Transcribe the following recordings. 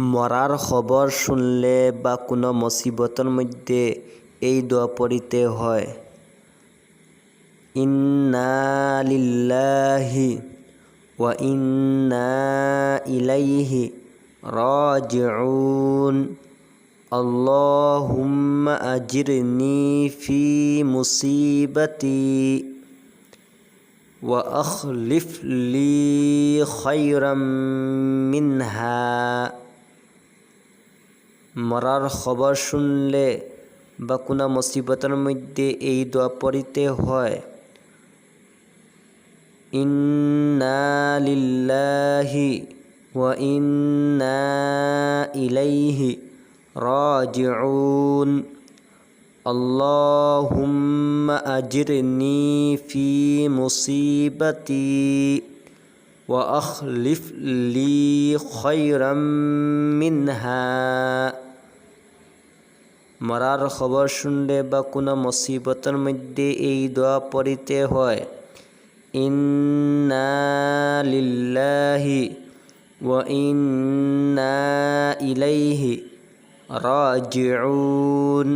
মরার খবর শুনলে বা কোনো মুসিবতর মধ্যে এই দোয়া পড়িতে হয়। ইন্নালিল্লাহি ওয়া ইন্না ইলাইহি রাজিউন। আল্লাহুম্মা আজিরনি ফি মুসিবতি ওয়া আখলিফ লি খায়রাম মিনহা। মরার খবর শুনলে বা কোনো মুসিবতের মধ্যে এই দোয়া পড়িতে হয় ইন্না লিল্লাহি ওয়া ইন্না ইলাইহি রাজিউন اللهم أجرني في مصيبتي وأخلف لي خيرا منها মরার খবর শুনলে বা কোনো মুসিবতের মধ্যে এই দোয়া পড়িতে হয় ইন্না লিল্লাহি ওয়া ইন্না ইলাইহি রাজিউন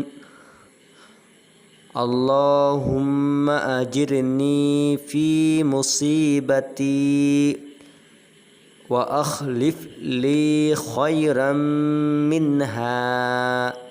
اللهم أجرني في مصيبتي وأخلف لي خيرا منها